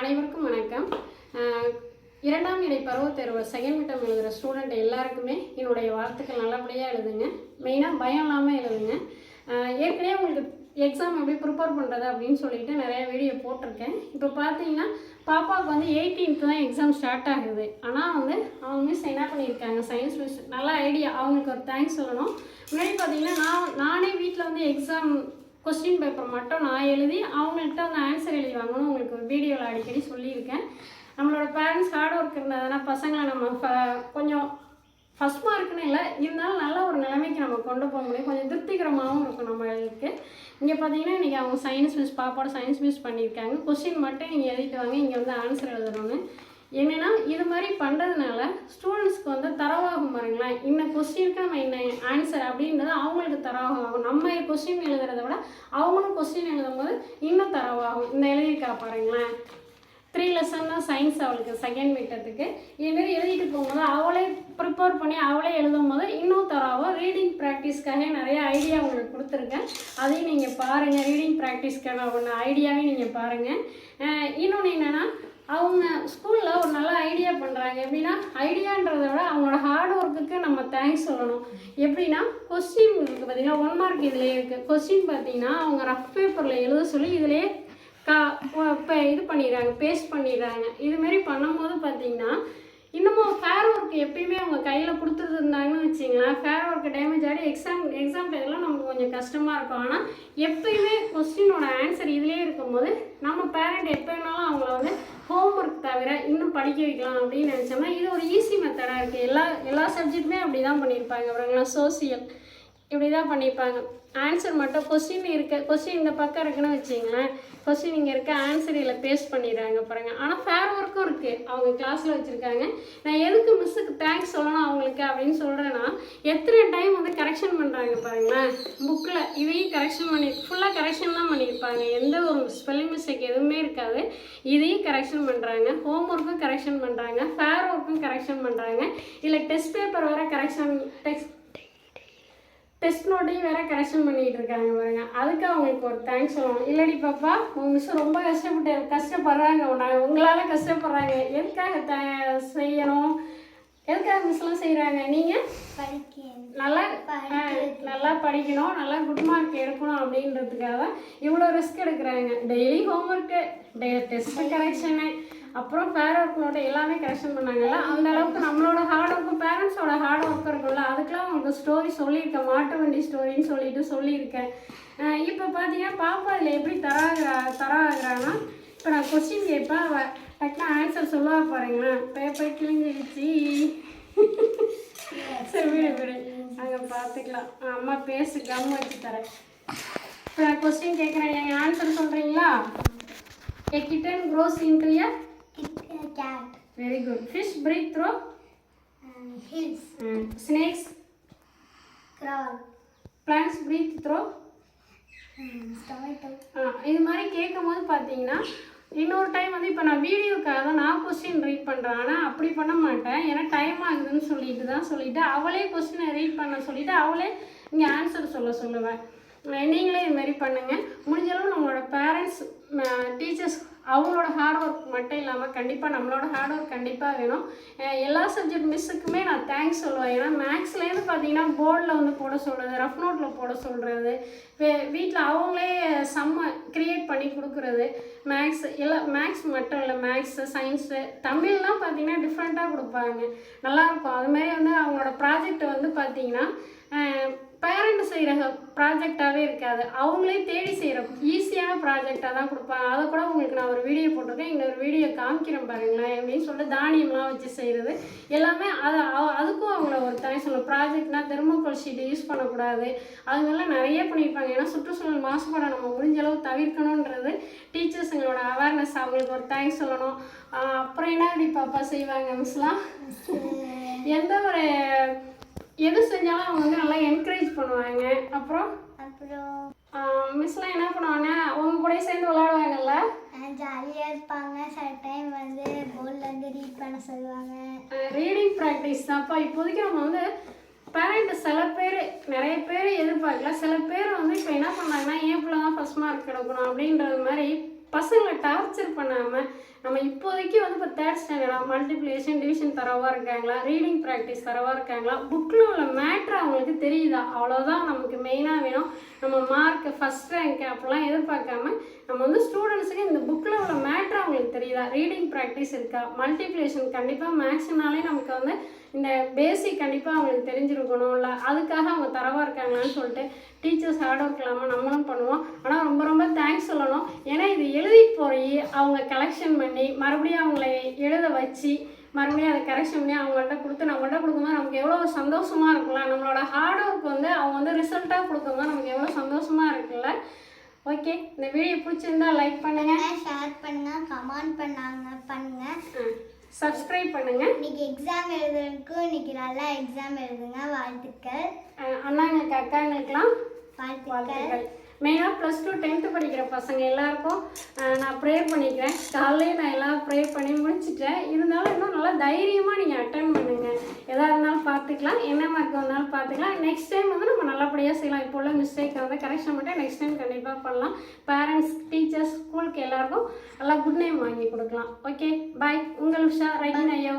அனைவருக்கும் வணக்கம். இரண்டாம் நிலை பருவத்தேர்வு செகண்ட் மிட்டம் எழுதுகிற ஸ்டூடெண்ட் எல்லாருக்குமே என்னுடைய வாழ்த்துக்கள் நல்லபடியாக எழுதுங்க. மெயினாக பயம் இல்லாமல் எழுதுங்க. ஏற்கனவே உங்களுக்கு எக்ஸாம் எப்படி ப்ரிப்பேர் பண்ணுறது அப்படின்னு சொல்லிட்டு நிறைய வீடியோ போட்டிருக்கேன். இப்போ பார்த்தீங்கன்னா பாப்பாவுக்கு வந்து 18th தான் எக்ஸாம் ஸ்டார்ட் ஆகுது. ஆனால் வந்து அவங்க மிஸ் என்ன பண்ணியிருக்காங்க? சயின்ஸ் மிஸ் நல்ல ஐடியா அவங்களுக்கு ஒரு தேங்க்ஸ் சொல்லணும். முன்னாடி பார்த்தீங்கன்னா நான் நானே வீட்டில் வந்து எக்ஸாம் கொஸ்டின் பேப்பர் மட்டும் நான் எழுதி அவங்கள்ட்ட அந்த ஆன்சர் எழுதி வாங்கணும். உங்களுக்கு ஒரு வீடியோவில் அடிக்கடி சொல்லியிருக்கேன். நம்மளோட பேரண்ட்ஸ் ஹார்ட் ஒர்க் இருந்ததுன்னா பசங்களை நம்ம ஃப- கொஞ்சம் ஃபஸ்ட் மார்க்குன்னு இல்லை இருந்தாலும் நல்ல ஒரு நிலைமைக்கு நம்ம கொண்டு போக முடியும். கொஞ்சம் திருப்திகரமாகவும் இருக்கும் நம்மளுக்கு. இங்கே பார்த்தீங்கன்னா இன்றைக்கி அவங்க சயின்ஸ் மிஸ் பாப்பாவோட சயின்ஸ் மிஸ் பண்ணியிருக்காங்க. கொஸ்டின் மட்டும் நீங்கள் எழுதிட்டு வாங்க. இங்கே வந்து ஆன்சர் எழுதணும்னு. என்னென்னா இது மாதிரி பண்ணுறதுனால ஸ்டூடெண்ட்ஸ்க்கு வந்து தரவாகும் பாருங்களேன். இன்ன கொஸ்டினுக்கு நம்ம என்ன ஆன்சர் அப்படின்றது அவங்களுக்கு தரவாகும். நம்ம கொஸ்டின் எழுதுறத விட அவங்களும் கொஸ்டின் எழுதும்போது இன்னும் தரவாகும். இந்த எழுதியிருக்கா பாருங்களேன். த்ரீ லெசன் தான் சயின்ஸ் அவளுக்கு செகண்ட் மீட்டத்துக்கு இதுமாரி எழுதிட்டு போகும்போது அவளே ப்ரிப்பேர் பண்ணி அவளே எழுதும் போது இன்னும் தராவோ ரீடிங் ப்ராக்டிஸ்க்காக நிறைய ஐடியா உங்களுக்கு கொடுத்துருக்கேன். அதையும் நீங்கள் பாருங்கள் ரீடிங் ப்ராக்டிஸ்க்கான ஒன்று ஐடியாவே நீங்கள் பாருங்கள் இன்னொன்று என்னென்னா அவங்க ஸ்கூலில் ஒரு நல்ல ஐடியா பண்ணுறாங்க எப்படின்னா ஐடியான்றதை விட அவங்களோட ஹார்ட் ஒர்க்குக்கு நம்ம தேங்க்ஸ் சொல்லணும். எப்படின்னா கொஸ்டின் இருக்குது பார்த்தீங்கன்னா ஒன் மார்க் இதிலே இருக்குது கொஸ்டின் பார்த்தீங்கன்னா அவங்க ரஃப் பேப்பரில் எழுத சொல்லி இதிலே கா இப்போ இது பண்ணிடுறாங்க பேஸ்ட் பண்ணிடுறாங்க. இதுமாரி பண்ணும்போது பார்த்தீங்கன்னா இன்னமும் ஃபேர் ஒர்க் எப்பயுமே அவங்க கையில் கொடுத்துருந்தாங்கன்னு வச்சிங்களேன். ஃபேர் ஒர்க்கு டேமேஜ் ஆகி எக்ஸாம் எக்ஸாம் டைம்லாம் நமக்கு கொஞ்சம் கஷ்டமாக இருக்கும். ஆனால் எப்பயுமே கொஸ்டினோட ஆன்சர் இதுலேயே இருக்கும்போது நம்ம பேரண்ட் எப்போ வேணாலும் அவங்கள வந்து படிக்க வைக்கலாம் அப்படின்னு நினச்சோம்னா இது ஒரு ஈஸி மெத்தடாக இருக்குது எல்லா எல்லா சப்ஜெக்ட்டுமே அப்படி தான் பண்ணியிருப்பாங்க. அப்புறங்களா சோசியல் இப்படி தான் பண்ணியிருப்பாங்க. ஆன்சர் மட்டும் கொஸ்டின் இருக்க கொஸ்டின் இந்த பக்கம் இருக்குன்னு வச்சிங்களேன். கொஸ்டின் இங்கே இருக்க ஆன்சர் இதில் பேஸ்ட் பண்ணிடுறாங்க பாருங்க. ஆனால் ஃபேர் ஒர்க்கும் இருக்குது அவங்க கிளாஸில் வச்சுருக்காங்க. நான் எதுக்கு மிஸ்ஸுக்கு தேங்க்ஸ் சொல்லணும் அவங்களுக்கு அப்படின்னு சொல்கிறேன்னா எத்தனை டைம் வந்து கரெக்ஷன் பண்ணுறாங்க பாருங்களேன். புக்கில் இதையும் கரெக்ஷன் பண்ணி ஃபுல்லாக கரெக்ஷன் தான் பண்ணியிருப்பாங்க. எந்த ஒரு ஸ்பெல்லிங் மிஸ்டேக் எதுவுமே இருக்காது. இதையும் கரெக்ஷன் பண்ணுறாங்க ஹோம் ஒர்க்கும் கரெக்ஷன் பண்ணுறாங்க ஃபேர் ஒர்க்கும் கரெக்ஷன் பண்ணுறாங்க இல்லை டெஸ்ட் பேப்பர் வேறு கரெக்ஷன் டெஸ்ட் டெஸ்ட் நோட்டையும் வேற கரெக்ஷன் பண்ணிட்டு இருக்காங்க பாருங்க. அதுக்கு அவங்களுக்கு ஒரு தேங்க்ஸ் சொல்லணும். இல்லடி பாப்பா உங்க மிஸ் ரொம்ப கஷ்டப்பட்டு கஷ்டப்படுறாங்க. உன்னை- உங்களால கஷ்டப்படுறாங்க. எதுக்காக த செய்யணும்? எதுக்காக மிஸ்லாம் செய்கிறாங்க நீங்கள் நல்லா நல்லா படிக்கணும். நல்லா குட் மார்க் எடுக்கணும் அப்படின்றதுக்காக இவ்வளோ ரிஸ்க் எடுக்கிறாங்க. Daily homework day test correction அப்புறம் ஃபேர் ஒர்க் எல்லாமே கரெக்ஷன் பண்ணாங்கல்ல அந்த அளவுக்கு நம்மளோட ஹார்ட் ஒர்க்கும் பேரண்ட்ஸோட ஹார்ட் ஒர்க் இருக்கும்ல அதுக்கெலாம் உங்களுக்கு ஸ்டோரி சொல்லியிருக்கேன் மாட்டு வண்டி ஸ்டோரின்னு சொல்லிட்டு சொல்லியிருக்கேன். இப்போ பார்த்தீங்கன்னா பாப்பா இதில் எப்படி தராகிறா தராகிறான்னா இப்போ நான் கொஸ்டின் கேட்பேன் அவள் டக்குனு ஆன்சர் சொல்லுவா பாருங்களேன். பேப்பர் கிழிஞ்சிருச்சு. சரி விடு விடு. அங்கே பார்த்துக்கலாம் அம்மா பேசு கம் வச்சு தரேன். இப்போ நான் கொஸ்டின் கேட்குறேன். எங்கள் ஆன்சர் சொல்கிறீங்களா a kitten grows into cat. Very good. Fish breathe through? Uh, hills. Uh, snakes. crawl. Plants breathe through. ஆ, இது மாதிரி கேட்கும்போது பார்த்தீங்கன்னா இன்னொரு டைம் வந்து இப்போ நான் வீடியோக்காக தான் நான் கொஸ்டின் ரீட் பண்ணுறேன் ஆனால் அப்படி பண்ண மாட்டேன். ஏன்னா டைம் ஆகுதுன்னு சொல்லிட்டு தான் சொல்லிட்டு அவளே கொஸ்டினை ரீட் பண்ண சொல்லிட்டு அவளே இங்கே ஆன்சர் சொல்ல சொல்லுவேன். நீங்களே இது மாதிரி பண்ணுங்கள் முடிஞ்ச அளவு நம்மளோட பேரண்ட்ஸ் டீச்சர்ஸ் அவங்களோட ஹார்ட் ஒர்க் மட்டும் இல்லாமல் கண்டிப்பாக நம்மளோட ஹார்ட் ஒர்க் கண்டிப்பாக வேணும். எல்லா சப்ஜெக்ட் மிஸ்ஸுக்குமே நான் தேங்க்ஸ் சொல்லுவேன். ஏன்னா மேக்ஸ்லேருந்து பார்த்தீங்கன்னா போர்டில் வந்து போட சொல்கிறது ரஃப் நோட்டில் போட சொல்கிறது வீட்டில் அவங்களே செம்ம க்ரியேட் பண்ணி கொடுக்குறது மேக்ஸ் எல்லாம் மேக்ஸ் மட்டும் இல்லை மேக்ஸு சயின்ஸு தமிழ்லாம் பார்த்தீங்கன்னா டிஃப்ரெண்ட்டாக கொடுப்பாங்க. நல்லாயிருக்கும் அதுமாரி வந்து அவங்களோட ப்ராஜெக்ட் வந்து பார்த்தீங்கன்னா செய்கிற ப்ராஜெக்டாகவே இருக்காது. அவங்களே தேடி செய்கிற ஈஸியான ப்ராஜெக்டாக தான் கொடுப்பாங்க. அதை கூட உங்களுக்கு நான் ஒரு வீடியோ போட்டிருக்கேன். ஒரு வீடியோ காமிக்கிறேன் பாருங்களேன். அப்படின்னு சொல்லிட்டு தானியம்லாம் வச்சு செய்கிறது எல்லாமே அது அதுக்கும் அவங்கள ஒரு தனி சொல்லணும் ப்ராஜெக்ட்னா தெர்மோகோல் ஷீட்டு யூஸ் பண்ணக்கூடாது. அதுங்கெல்லாம் நிறைய பண்ணியிருப்பாங்க. ஏன்னா சுற்றுச்சூழல் மாசுபாடை நம்ம முடிஞ்ச அளவு தவிர்க்கணுன்றது டீச்சர்ஸுங்களோட அவேர்னஸ் அவங்களுக்கு ஒரு தேங்க்ஸ் சொல்லணும். அப்புறம் என்ன பாப்பா செய்வாங்க மிஸ்லாம் எந்த ஒரு எது செஞ்சாலும் அவங்க வந்து நல்லா என்கரேஜ் பண்ணுவாங்க. அப்புறம்? அப்புறம் மிஸ்லாம் என்ன பண்ணுவாங்க? அவங்க கூட சேர்ந்து விளையாடுவாங்கல்ல? ஜாலியாக இருப்பாங்க. சில டைம் வந்து போர்டில் வந்து ரீட் பண்ண சொல்லுவாங்க. ரீடிங் ப்ராக்டிஸ் தான்ப்பா இப்போதைக்கு நம்ம வந்து பேரண்ட் சில பேர் நிறைய பேர் எதிர்பார்க்கல. சில பேர் வந்து இப்போ என்ன பண்ணாங்கன்னா ஏன் பிள்ளை தான் ஃபஸ்ட் மார்க் எடுக்கணும் அப்படின்றது மாதிரி பசங்களை டார்ச்சர் பண்ணாமல் நம்ம இப்போதைக்கு வந்து இப்போ தேர்ட் ஸ்டாண்டர்டா மல்டிப்ளிகேஷன் டிவிஷன் தரவாக இருக்காங்களா? ரீடிங் ப்ராக்டிஸ் தரவாக இருக்காங்களா? புக்கில் உள்ள மேட்ரு அவங்களுக்கு தெரியுதா? அவ்வளோதான் நமக்கு மெயினாக வேணும். நம்ம மார்க்கு ஃபஸ்ட் ரேங்க் அப்படிலாம் எதிர்பார்க்காம நம்ம வந்து ஸ்டூடெண்ட்ஸுக்கு இந்த புக்கில் உள்ள மேட்ரு அவங்களுக்கு தெரியுதா? ரீடிங் ப்ராக்டிஸ் இருக்கா? மல்டிப்ளிகேஷன் கண்டிப்பாக மேக்ஸ்னாலே நமக்கு வந்து இந்த பேசிக் கண்டிப்பாக அவங்களுக்கு தெரிஞ்சிருக்கணும்ல அதுக்காக அவங்க தரவாக இருக்காங்களான்னு சொல்லிட்டு டீச்சர்ஸ் ஹார்ட் ஒர்க் இல்லாமல் நம்மளும் பண்ணுவோம். ஆனால் ரொம்ப ரொம்ப தேங்க்ஸ் சொல்லணும். ஏன்னா இது எழுதி போய் அவங்க கலெக்ஷன் பண்ணி மறுபடியும் அவங்கள எழுத வச்சு மறுபடியும் அதை கரெக்ஷன் பண்ணி அவங்கள்ட்ட கொடுத்து நம்மள்ட்ட கொடுக்கும்போது நமக்கு எவ்வளோ சந்தோஷமாக இருக்குல்ல நம்மளோட ஹார்ட் ஒர்க் வந்து அவங்க வந்து ரிசல்ட்டாக கொடுக்கும்போது நமக்கு எவ்வளோ சந்தோஷமாக இருக்குல்ல. ஓகே இந்த வீடியோ பிடிச்சிருந்தா லைக் பண்ணுங்கள் ஷேர் பண்ணுங்க கமெண்ட் பண்ணாங்க பண்ணுங்க. சப்ஸ்கிரைப் பண்ணுங்கள் இன்னைக்கு எக்ஸாம் எழுதுறதுக்கும் இன்னைக்கு நல்லா எக்ஸாம் எழுதுங்க. வாழ்த்துக்கள். அண்ணாங்களுக்கு அக்காங்களுக்கெல்லாம் வாழ்த்துக்கள். மெயினாக ப்ளஸ் டூ டென்த்து படிக்கிற பசங்க எல்லாருக்கும் நான் ப்ரேயர் பண்ணிக்கிறேன். காலையிலே நான் எல்லாம் ப்ரேயர் பண்ணி முடிச்சிட்டேன். இருந்தாலும் இன்னும் நல்லா தைரியமாக நீங்கள் அட்டன் பண்ணுங்கள் எதாக இருந்தாலும் பார்த்துக்கலாம். என்ன மார்க் வந்தாலும் பார்த்துக்கலாம். நெக்ஸ்ட் டைம் வந்து நம்ம நல்லபடியாக செய்யலாம். இப்போ உள்ள மிஸ்டேக் வந்து கரெக்ஷன் மட்டும் நெக்ஸ்ட் டைம் கண்டிப்பாக பண்ணலாம். பேரண்ட்ஸ் டீச்சர்ஸ் ஸ்கூலுக்கு எல்லாருக்கும் நல்லா குட் நேம் வாங்கி கொடுக்கலாம். ஓகே பாய் உங்கள் உஷா ரகின் ஐயோ.